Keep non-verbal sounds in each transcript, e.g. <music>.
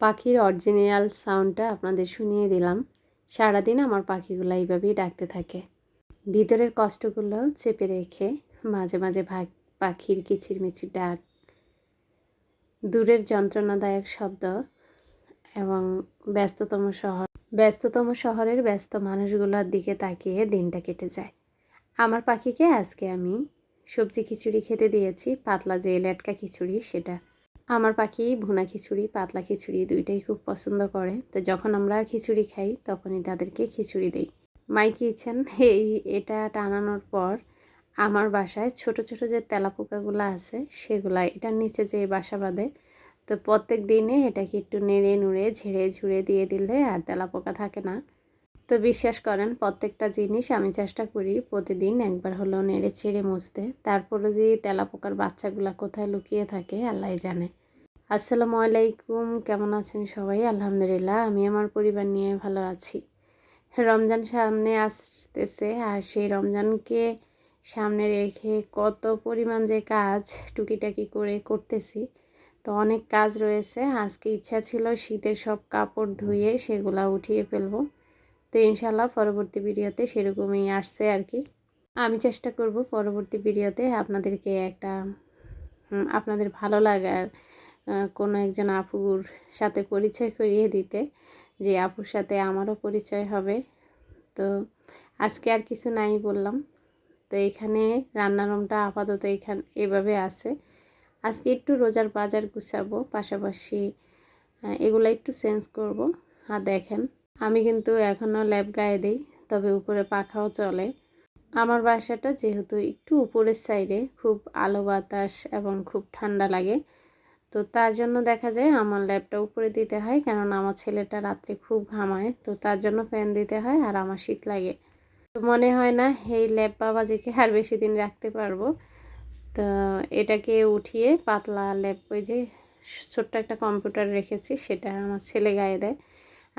পাখির অরিজিনাল সাউন্ডটা আপনাদের শুনিয়ে দিলাম। সারাদিন আমার পাখিগুলো এইভাবেই ডাকতে থাকে। ভিতরের কষ্টগুলো চেপে রেখে মাঝে মাঝে ভাগ পাখির কিচিরমিচির ডাক, দূরের যন্ত্রণাদায়ক শব্দ এবং ব্যস্ততম শহর, ব্যস্ততম শহরের ব্যস্ত মানুষগুলোর দিকে তাকিয়ে দিনটা কেটে যায়। আমার পাখিকে আজকে আমি সবজি খিচুড়ি খেতে দিয়েছি, পাতলা যে লেটকা খিচুড়ি সেটা। আমার পাখি ভুনা খিচুড়ি, পাতলা খিচুড়ি দুইটাই খুব পছন্দ করে। তো যখন আমরা খিচুড়ি খাই, তখনই তাদেরকে খিচুড়ি দিই। মাই কি ইচ্ছেন এই এটা টানানোর পর আমার বাসায় ছোট ছোট যে তেলাপোকাগুলো আছে, সেগুলা এটার নিচে যে বাসা বাঁধে, তো প্রত্যেক দিনে এটাকে একটু নেড়ে, নুড়ে, ঝেড়ে, ঝুড়ে দিয়ে দিলে আর তেলাপোকা থাকে না। তো বিশ্বাস করেন, প্রত্যেকটা জিনিস আমি চেষ্টা করি প্রতিদিন একবার হলেও নেড়ে ছেড়ে মুছতে। তারপরে যে তেলাপোকার বাচ্চাগুলো কোথায় লুকিয়ে থাকে আল্লাহ জানে। আসসালামু আলাইকুম, কেমন আছেন সবাই? আলহামদুলিল্লাহ, আমি আমার পরিবার নিয়ে ভালো আছি। রমজান সামনে আসতেছে আর সেই রমজানকে সামনে রেখে কত পরিমাণ যে কাজ টুকিটাকি করে করতেছি, তো অনেক কাজ রয়েছে। আজকে ইচ্ছা ছিল শীতের সব কাপড় ধুয়ে সেগুলা উঠিয়ে ফেলব। তো ইনশাল্লাহ পরবর্তী ভিডিওতে সেরকমই আসছে আর কি। আমি চেষ্টা করব পরবর্তী ভিডিওতে আপনাদেরকে একটা আপনাদের ভালো লাগার কোনো একজন আপুর সাথে পরিচয় করিয়ে দিতে, যে আপুর সাথে আমারও পরিচয় হবে। তো আজকে আর কিছু নাই বললাম। তো এখানে রান্নার রুমটা আপাতত এখান, এভাবে আছে। আজকে একটু রোজার বাজার গুছাবো, পাশাপাশি এগুলো একটু চেঞ্জ করব। আর দেখেন আমি কিন্তু এখনও ল্যাব গায়ে দিই, তবে উপরে পাখাও চলে। আমার বাসাটা যেহেতু একটু উপরের সাইডে খুব আলো বাতাস এবং খুব ঠান্ডা লাগে, তো তার জন্য দেখা যায় আমার ল্যাবটা উপরে দিতে হয়, কেননা আমার ছেলেটা রাত্রে খুব ঘামায়, তো তার জন্য ফ্যান দিতে হয় আর আমার শীত লাগে। তো মনে হয় না এই ল্যাব বাবাজিকে আর বেশি দিন রাখতে পারব। তো এটাকে উঠিয়ে পাতলা ল্যাব ওই যে ছোট্ট একটা কম্পিউটার রেখেছি, সেটা আমার ছেলে গায়ে দেয়।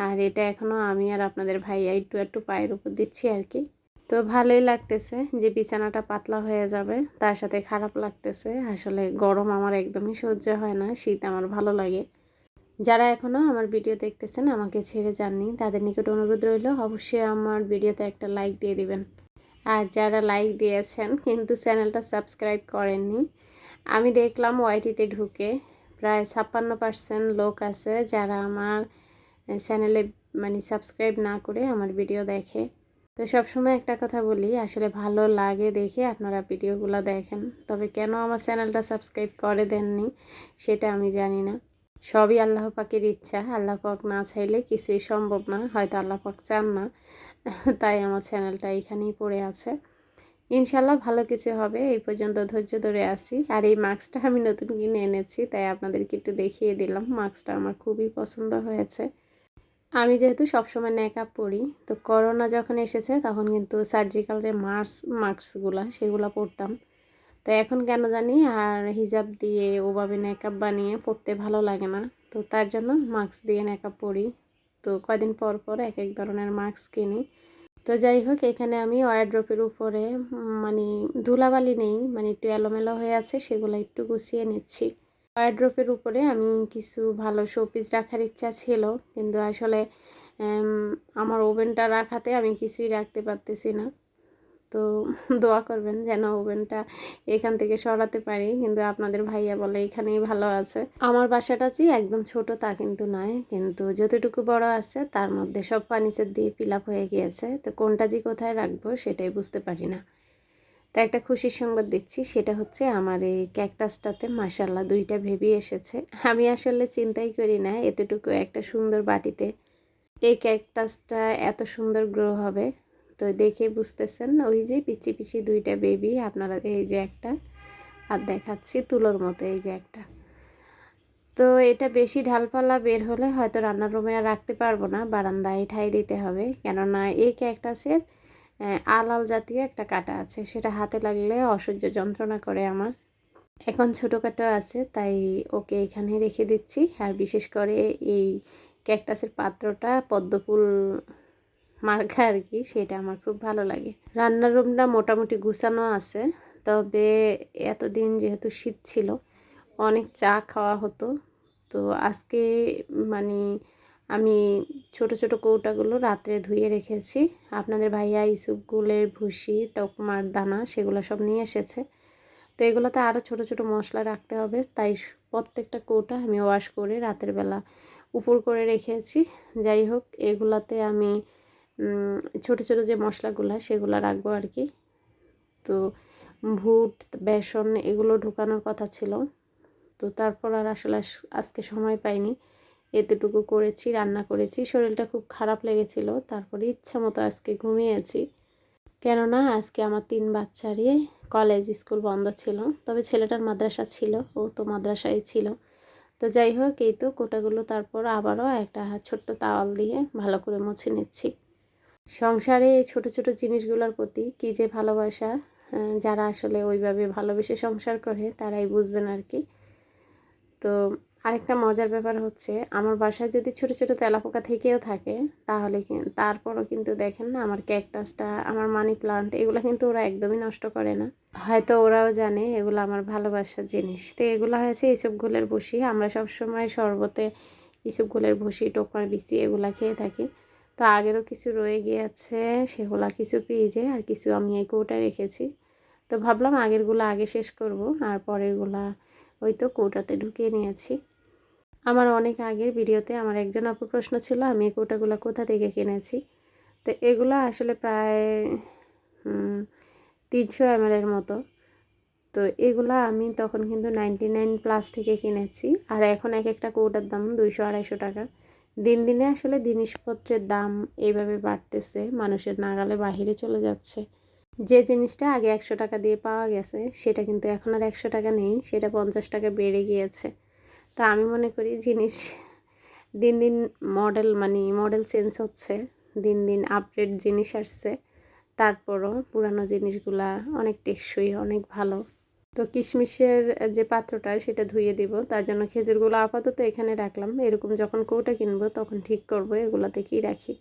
আর এটা এখনও আমি আর আপনাদের ভাইয়া একটু একটু পায়ের উপর দিচ্ছি আর কি। তো ভালোই লাগতেছে যে বিছানাটা পাতলা হয়ে যাবে, তার সাথে খারাপ লাগতেছে। আসলে গরম আমার একদমই সহ্য হয় না, শীত আমার ভালো লাগে। যারা এখনও আমার ভিডিও দেখতেছেন, আমাকে ছেড়ে যাননি, তাদের নিকট অনুরোধ রইল, অবশ্যই আমার ভিডিওতে একটা লাইক দিয়ে দিবেন। আর যারা লাইক দিয়েছেন, কিন্তু চ্যানেলটা সাবস্ক্রাইব করেননি, আমি দেখলাম ওয়াইটিতে ঢুকে প্রায় ছাপ্পান্ন পার্সেন্ট লোক আছে যারা আমার চ্যানেলে মানে সাবস্ক্রাইব না করে আমার ভিডিও দেখে। তো সবসময় একটা কথা বলি, আসলে ভালো লাগে দেখে আপনারা ভিডিওগুলো দেখেন। তবে কেন আমার চ্যানেলটা সাবস্ক্রাইব করে দেননি, সেটা আমি জানি না। সবই আল্লাহ পাকের ইচ্ছা। আল্লাহ পাক না চাইলে কিছুই সম্ভব না, হয়তো আল্লাহ পাক চান না। তাই আমার চ্যানেলটা এখানেই পড়ে আছে। ইনশাল্লাহ ভালো কিছু হবে, এই পর্যন্ত ধৈর্য ধরে আসি আর এই মাস্কটা আমি নতুন কিনে এনেছি, তাই আপনাদেরকে একটু দেখিয়ে দিলাম। মাস্কটা আমার খুবই পছন্দ হয়েছে। আমি যেহেতু সবসময় নেকআপ পরি, তো করোনা যখন এসেছে তখন কিন্তু সার্জিক্যাল যে মাস্ক মাস্কগুলো সেগুলো পরতাম। তো এখন কেন জানি আর হিজাব দিয়ে ওভাবে নেকআপ বানিয়ে পরতে ভালো লাগে না। তো তার জন্য মাস্ক দিয়ে নেকআপ পরি। তো কয়দিন পর পর এক এক ধরনের মাস্ক কিনি। তো যাই হোক, এখানে আমি ওয়ারড্রপের উপরে মানে ধুলাবালি নেই মানে একটু এলোমেলো হয়ে আছে, সেগুলো একটু গুছিয়ে নিচ্ছি। ওয়ারড্রপের উপরে আমি কিছু ভালো শোপিস রাখার ইচ্ছা ছিল। কিন্তু আসলে আমার ওভেনটা রাখাতে আমি কিছুই রাখতে পারতেছি না। তো <laughs> দোয়া করবেন যেন ওভেনটা এখান থেকে সরাতে পারি। কিন্তু আপনাদের ভাইয়া বলে এখানেই ভালো আছে। আমার বাসাটা যে একদম ছোট তা কিন্তু নয়। কিন্তু যতটুকু বড় আছে, তার মধ্যে সব ফার্নিচার দিয়ে ফিল হয়ে গিয়েছে। তো কোনটা যে কোথায় রাখব সেটাই বুঝতে পারি না। তা একটা খুশির সংবাদ দিচ্ছি, সেটা হচ্ছে আমার এই ক্যাকটাসটাতে মাসাল্লাহ দুইটা ভেবি এসেছে। আমি আসলে চিন্তাই করি না এতটুকু একটা সুন্দর বাটিতে এই ক্যাকটাসটা এত সুন্দর গ্রো হবে। তো দেখে বুঝতেছেন, ওই যে পিচি পিচি দুইটা বেবি আপনারা এই যে একটা, আর দেখাচ্ছি তুলোর মতো এই যে একটা। তো এটা বেশি ঢালপালা বের হলে হয়তো রান্নার রুমে আর রাখতে পারব না, বারান্দায় ঠাই দিতে হবে। কেননা এই ক্যাকটাসের আলাল জাতীয় একটা কাটা আছে। সেটা হাতে লাগলে অসহ্য যন্ত্রণা করে আমার। এখন ছোটোখাটো আছে, তাই ওকে এখানে রেখে দিচ্ছি। আর বিশেষ করে এই ক্যাকটাসের পাত্রটা পদ্মফুল মার্কা আর কি, সেটা আমার খুব ভালো লাগে। রান্নার রুমটা মোটামুটি গুছানো আছে, তবে এতদিন যেহেতু শীত ছিল, অনেক চা খাওয়া হতো। তো আজকে মানে আমি ছোট ছোট কৌটাগুলো রাত্রে ধুয়ে রেখেছি। আপনাদের ভাইয়া ইসুপ ইসুপগুলের ভুসি, টকমার দানা, সেগুলো সব নিয়ে এসেছে। তো এগুলোতে আরও ছোট ছোট মশলা রাখতে হবে। তাই প্রত্যেকটা কৌটা আমি ওয়াশ করে রাতের বেলা উপর করে রেখেছি। যাই হোক, এগুলাতে আমি ছোট ছোট যে মশলাগুলো সেগুলো রাখব আর কি। তো ভুট, বেসন এগুলো ঢুকানোর কথা ছিল। তো তারপর আর আসলে আজকে সময় পাইনি। এতটুকু করেছি, রান্না করেছি। শরীরটা খুব খারাপ লেগেছিল, তারপরে ইচ্ছা মতো আজকে ঘুমিয়েছি। কেননা আজকে আমার তিন বাচ্চারই কলেজ স্কুল বন্ধ ছিল, তবে ছেলেটার মাদ্রাসা ছিল, ও তো মাদ্রাসায় ছিল। তো যাই হোক, এই তো কোটাগুলো তারপর আবারও একটা ছোট্ট তাওয়াল দিয়ে ভালো করে মুছে নিচ্ছি। সংসারে এই ছোটো ছোটো জিনিসগুলোর প্রতি কী যে ভালোবাসা যারা আসলে ওইভাবে ভালোবেসে সংসার করে, তারাই বুঝবেন আর কি। তো আরেকটা মজার ব্যাপার হচ্ছে, আমার বাসায় যদি ছোট ছোট তেলাপোকা থেকেও থাকে, তাহলে তারপরও কিন্তু দেখেন না, আমার ক্যাকটাসটা আমার মানি প্লান্ট এগুলো কিন্তু ওরা একদমই নষ্ট করে না। হয়তো ওরাও জানে এগুলো আমার ভালোবাসার জিনিস। তো এগুলো হয়েছে এইসব গোলের বসি আমরা সবসময় শরবতে এইসব গোলের বসি টোকমার বিসি এগুলা খেয়ে থাকি। তো আগেরও কিছু রয়ে গিয়েছে, সেগুলা কিছু ফ্রিজে আর কিছু আমি এই কৌটায় রেখেছি। তো ভাবলাম আগেরগুলো আগে শেষ করব, আর পরেরগুলা ওই তো কৌটাতে ঢুকিয়ে নিয়েছি। আমার অনেক আগের ভিডিওতে আমার একজন আপুর প্রশ্ন ছিল, আমি এই কৌটাগুলো কোথা থেকে কিনেছি? তো এগুলো আসলে প্রায় তিনশো এর মতো। তো এগুলো আমি তখন কিন্তু নাইনটি নাইন প্লাস থেকে কিনেছি, আর এখন এক একটা কৌটার দাম দুইশো আড়াইশো টাকা। দিন দিনে আসলে জিনিসপত্রের দাম এইভাবে বাড়তেছে, মানুষের নাগালে বাহিরে চলে যাচ্ছে। যে জিনিসটা আগে একশো টাকা দিয়ে পাওয়া গেছে, সেটা কিন্তু এখন আর একশো টাকা নেই, সেটা পঞ্চাশ টাকা বেড়ে গিয়েছে। তা আমি মনে করি জিনিস দিন দিন মডেল মানে মডেল চেঞ্জ হচ্ছে, দিন দিন আপডেট জিনিস আসছে, তারপরও পুরানো জিনিসগুলা অনেক টেকসই, অনেক ভালো। তো কিশমিশের যে পাত্রটা সেটা ধুয়ে দিব, তার জন্য খেজুরগুলো আপাতত এখানে রাখলাম। এরকম যখন কৌটা কিনবো তখন ঠিক করব এগুলোতে কি রাখি।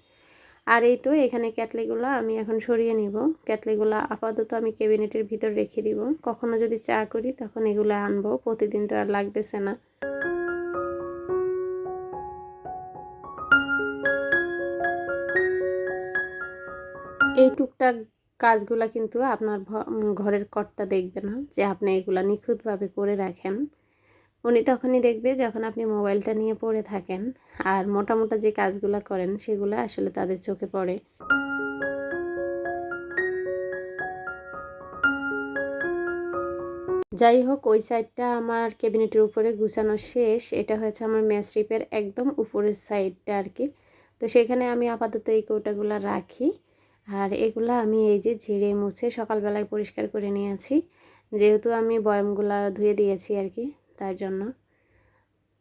আর এই তো এখানে ক্যাতলিগুলো আমি এখন সরিয়ে নিব। ক্যাতলিগুলো আপাতত আমি ক্যাবিনেটের ভিতর রেখে দিব। কখনো যদি চা করি তখন এগুলো আনব, প্রতিদিন তো আর লাগতেছে না। এই টুকটাক কাজগুলা কিন্তু আপনার ঘরের কর্তা দেখবে না, যে আপনি এগুলা নিখুঁতভাবে করে রাখেন। উনি তখনই দেখবে যখন আপনি মোবাইলটা নিয়ে পড়ে থাকেন, আর মোটা মোটা যে কাজগুলো করেন সেগুলো আসলে তাদের চোখে পড়ে। যাই হোক, ওই সাইডটা আমার ক্যাবিনেটের উপরে গুছানো শেষ। এটা হয়েছে আমার ম্যাস্ট্রিপের একদম উপরের সাইডটা আর কি। তো সেখানে আমি আপাতত এই কৌটাগুলো রাখি। আর এগুলো আমি এই যে ঝেড়ে মুছে সকালবেলায় পরিষ্কার করে নিয়েছি। যেহেতু আমি বয়ামগুলো ধুয়ে দিয়েছি আর কি, তার জন্য।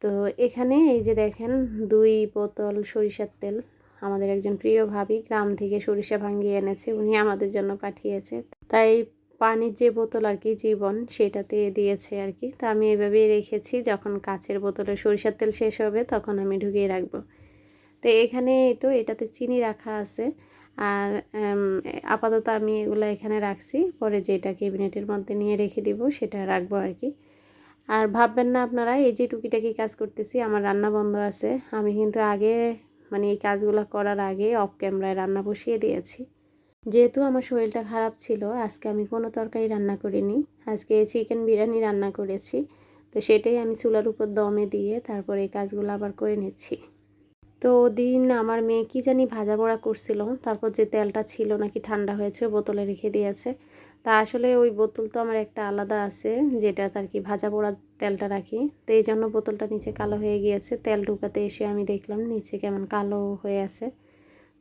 তো এখানে এই যে দেখেন, দুই বোতল সরিষার তেল আমাদের একজন প্রিয় ভাবি গ্রাম থেকে সরিষা ভাঙিয়ে এনেছে, উনি আমাদের জন্য পাঠিয়েছে। তাই পানির যে বোতল আর কি জীবন, সেটাতে দিয়েছে আর কি। তো আমি এভাবেই রেখেছি, যখন কাচের বোতলে সরিষার তেল শেষ হবে তখন আমি ঢুকিয়ে রাখব। তো এখানে তো এটাতে চিনি রাখা আছে। আর আপাতত আমি এগুলো এখানে রাখছি। পরে যেটা ক্যাবিনেটের মধ্যে নিয়ে রেখে দিব সেটা রাখব আর কি। আর ভাববেন না আপনারা, এই যে টুকিটাকি কাজ করতেছি, আমার রান্না বন্ধ আছে। আমি কিন্তু আগে মানে এই কাজগুলো করার আগে অফ ক্যামেরায় রান্না বসিয়ে দিয়েছি। যেহেতু আমার শরীরটা খারাপ ছিল, আজকে আমি কোনো তরকারি রান্না করিনি। আজকে চিকেন বিরিয়ানি রান্না করেছি। তো সেটাই আমি চুলার উপর দমে দিয়ে তারপর এই কাজগুলো আবার করে নিচ্ছি। তো দিন আমার মেয়ে কি জানি ভাজা বড়া করছিল, তারপর যে তেলটা ছিল নাকি ঠান্ডা হয়েছে বোতলে রেখে দিয়েছে। তা আসলে ওই বোতল তো আমার একটা আলাদা আছে যেটা তার কি ভাজা পোড়া তেলটা রাখি। তো এই জন্য বোতলটা নিচে কালো হয়ে গিয়েছে, তেল ঢুকাতে এসে আমি দেখলাম নিচে কেমন কালো হয়ে আছে।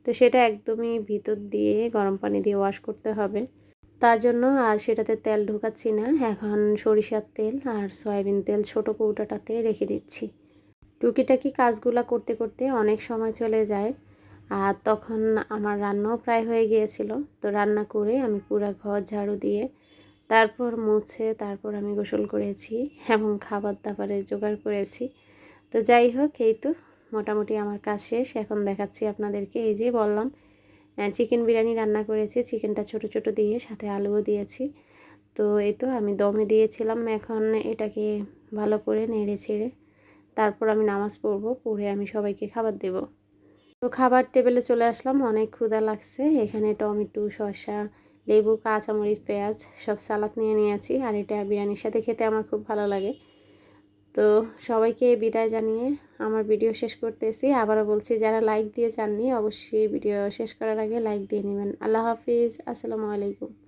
তো সেটা একদমই ভিতর দিয়ে গরম পানি দিয়ে ওয়াশ করতে হবে। তার জন্য আর সেটাতে তেল ঢুকাচ্ছি না, এখন সরিষার তেল আর সয়াবিন তেল ছোটো কৌটাটাতে রেখে দিচ্ছি। টুকিটাকি কাজগুলো করতে করতে অনেক সময় চলে যায়। আর তখন আমার রান্নাও প্রায় হয়ে গিয়েছিল। তো রান্না করে আমি পুরো ঘর ঝাড়ু দিয়ে তারপর মুছে, তারপর আমি গোসল করেছি এবং খাবার দাবারের জোগাড় করেছি। তো যাই হোক, এই তো মোটামুটি আমার কাজ শেষ। এখন দেখাচ্ছি আপনাদেরকে। এই যে বললাম চিকেন বিরিয়ানি রান্না করেছি। চিকেনটা ছোট ছোট দিয়ে সাথে আলুও দিয়েছি। তো এই তো আমি দমে দিয়েছিলাম। এখন এটাকে ভালো করে নেড়ে ছেড়ে তারপর আমি নামাজ পড়ব, পড়ে আমি সবাইকে খাবার দেব। তো খাবার টেবিলে চলে আসলাম, অনেক ক্ষুধা লাগছে। এখানে টমেটো, শসা, লেবু, কাঁচামরিচ, পেঁয়াজ সব সালাদ নিয়ে নিয়েছি আর এটা বিরিয়ানির সাথে খেতে আমার খুব ভালো লাগে। তো সবাইকে বিদায় জানিয়ে আমার ভিডিও শেষ করতেছি। আবারও বলছি, যারা লাইক দিয়ে চাননি, অবশ্যই ভিডিও শেষ করার আগে লাইক দিয়ে নেবেন। আল্লাহ হাফিজ, আসসালামু আলাইকুম।